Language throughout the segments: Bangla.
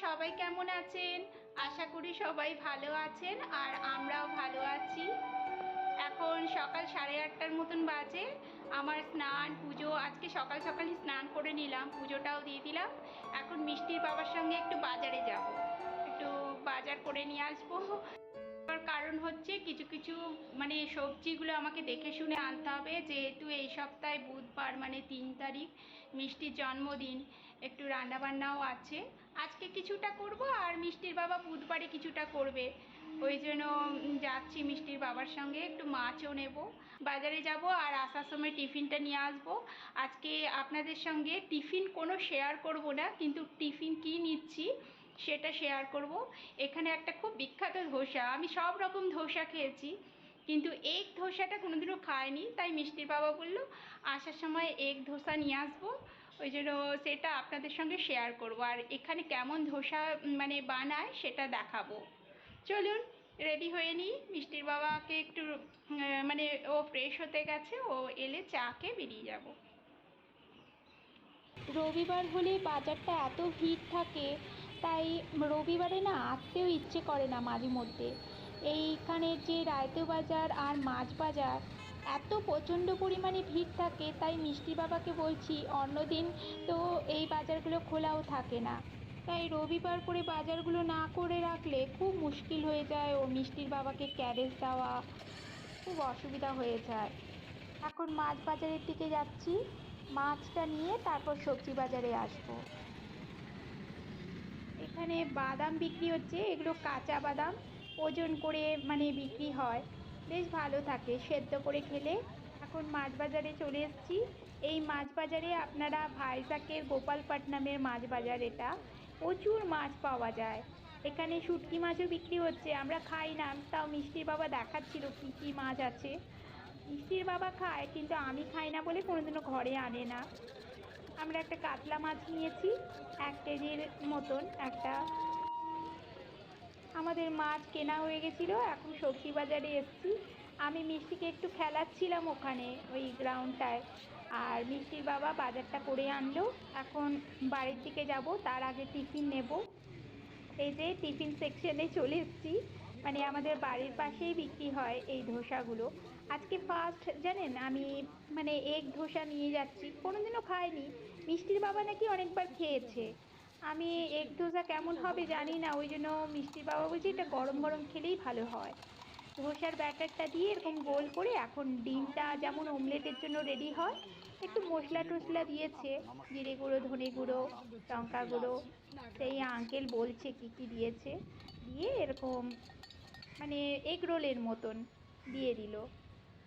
সবাই কেমন আছেন? আশা করি সবাই ভালো আছেন আর আমরাও ভালো আছি। এখন সকাল সাড়ে আটটার মতন বাজে। আমার স্নান, পুজো, আজকে সকাল সকালই স্নান করে নিলাম, পুজোটাও দিয়ে দিলাম। এখন মিষ্টির বাবার সঙ্গে একটু বাজারে যাব। একটু বাজার করে নিয়ে আসব। কারণ হচ্ছে কিছু কিছু মানে সবজিগুলো আমাকে দেখে শুনে আনতে হবে। যেহেতু এই সপ্তাহে বুধবার মানে তিন তারিখ মিষ্টির জন্মদিন, একটু রান্নাবান্নাও আছে। আজকে কিছুটা করব আর মিষ্টির বাবা বুধবারে কিছুটা করবে। ওই জন্য যাচ্ছি মিষ্টির বাবার সঙ্গে, একটু মাছও নেব। বাজারে যাব আর আসার সময় টিফিনটা নিয়ে আসব। আজকে আপনাদের সঙ্গে টিফিন কোনো শেয়ার করব না, কিন্তু টিফিন কি নিচ্ছি? সেটা শেয়ার করব। এখানে একটা খুব বিখ্যাত ধোসা। আমি সব রকম ধোসা খেয়েছি, কিন্তু এগ ধোসাটা কোনোদিনও খাইনি, তাই মিষ্টির বাবা বলল, আসার সময় এগ ধোসা নিয়ে আসব। ওই জন্য সেটা আপনাদের সঙ্গে শেয়ার করব। আর এখানে কেমন ধোসা মানে বানায় সেটা দেখাবো। চলুন রেডি হয়ে নিই। মিষ্টির বাবাকে একটু মানে ও ফ্রেশ হতে গেছে, ও এলে চা চাকে বেরিয়ে যাব। রবিবার হলে বাজারটা এত ভিড় থাকে তাই রবিবারে না আসতেও ইচ্ছে করে না মাঝে মধ্যে। এইখানে যে রায়তো বাজার আর মাছ বাজার, এত প্রচণ্ড পরিমাণে ভিড় থাকে, তাই মিষ্টি বাবাকে বলছি, অন্যদিন তো এই বাজারগুলো খোলাও থাকে না। তাই রবিবার করে বাজারগুলো না করে রাখলে খুব মুশকিল হয়ে যায় ও মিষ্টির বাবাকে ক্যারেজ দেওয়া, খুব অসুবিধা হয়ে যায়। এখন মাছ বাজারের দিকে যাচ্ছি, মাছটা নিয়ে তারপর সবজি বাজারে আসব। এখানে বাদাম বিক্রি হচ্ছে, এগুলো কাঁচা বাদাম, ওজন করে মানে বিক্রি হয়। বেশ ভালো থাকে, সেদ্ধ করে খেলে। এখন মাছ বাজারে চলে এসেছি। এই মাছ বাজারে আপনারা ভাইজাকের গোপালপাটনামের মাছ বাজার এটা, প্রচুর মাছ পাওয়া যায়। এখানে শুটকি মাছও বিক্রি হচ্ছে, আমরা খাই না, তাও মিষ্টির বাবা দেখাচ্ছিল কী কী মাছ আছে। মিষ্টির বাবা খায়, কিন্তু আমি খাই না বলে কোনোদিনও ঘরে আনে না। আমরা একটা কাতলা মাছ নিয়েছি, এক কেজির মতন একটা। আমাদের মাছ কেনা হয়ে গেছিল, এখন সবজি বাজারে এসেছি। আমি মিষ্টিকে একটু খেলাচ্ছিলাম ওখানে, ওই গ্রাউন্ডটায়। আর মিষ্টির বাবা বাজারটা করে আনলো। এখন বাড়ির দিকে যাব, তার আগে টিফিন নেব। এই যে টিফিন সেকশনে চলে এসেছি। মানে আমাদের বাড়ির পাশেই বিক্রি হয় এই ধোসাগুলো। আজকে ফার্স্ট জানেন, আমি মানে এগ ধোসা নিয়ে যাচ্ছি। কোনোদিনও খাইনি। মিষ্টির বাবা নাকি অনেকবার খেয়েছে। আমি এগ ধোসা কেমন হবে জানি না, ওই জন্য মিষ্টির বাবা বলছে এটা গরম গরম খেলেই ভালো হয়। ধোসার ব্যাটারটা দিয়ে এরকম গোল করে এখন ডিমটা যেমন অমলেটের জন্য রেডি হয়, একটু মশলা টশলা দিয়েছে। জিরে গুঁড়ো, ধনে গুঁড়ো, লঙ্কা গুঁড়ো। সেই আঙ্কেল বলছে কী কী দিয়েছে। দিয়ে এরকম মানে এগ রোলের মতন দিয়ে দিল।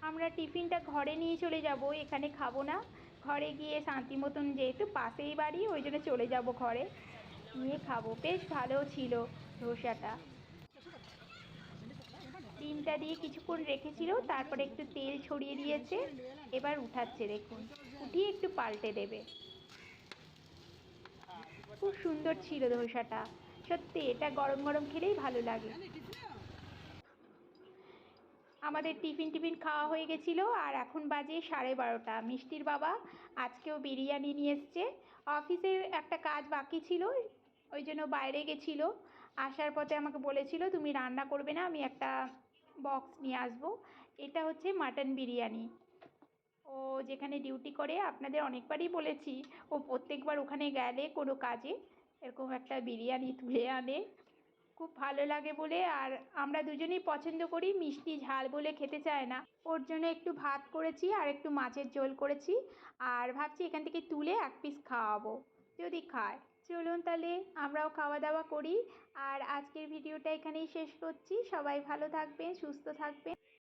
আমরা টিফিনটা ঘরে নিয়ে চলে যাব, এখানে খাব না। ঘরে গিয়ে শান্তি মতন যেহেতু পাশেই বাড়ি, ওই জন্য চলে যাব ঘরে। নিয়ে খাব। বেশ ভালো ছিল ধোসাটা। ডিমটা দিয়ে কিছুক্ষণ রেখেছিল, তারপরে একটু তেল ছড়িয়ে দিয়েছে। এবার উঠাচ্ছে দেখুন। উঠিয়ে একটু পাল্টে দেবে। খুব সুন্দর ছিল ধোসাটা। সত্যি, এটা গরম গরম খেলেই ভালো লাগে। আমাদের টিফিন টিফিন খাওয়া হয়ে গেছিল আর এখন বাজে সাড়ে বারোটা। মিষ্টির বাবা আজকেও বিরিয়ানি নিয়ে এসছে। অফিসের একটা কাজ বাকি ছিল, ওই জন্য বাইরে গেছিল। আসার পথে আমাকে বলেছিল, তুমি রান্না করবে না, আমি একটা বক্স নিয়ে আসব। এটা হচ্ছে মাটন বিরিয়ানি। ও যেখানে ডিউটি করে, আপনাদের অনেকবারই বলেছি, ও প্রত্যেকবার ওখানে গেলে কোনো কাজে এরকম একটা বিরিয়ানি তুলে আনে। খুব ভালো লাগে বলে, আর আমরা দুজনেই পছন্দ করি মিষ্টি ঝাল বলে খেতে চায় না। ওর জন্য একটু ভাত করেছি আর একটু মাছের ঝোল করেছি, আর ভাবছি এখান থেকে তুলে এক পিস খাওয়াবো। যদি খায়, চলুন তাহলে আমরাও খাওয়া দাওয়া করি। আর আজকের ভিডিওটা এখানেই শেষ করছি। সবাই ভালো থাকবেন, সুস্থ থাকবেন।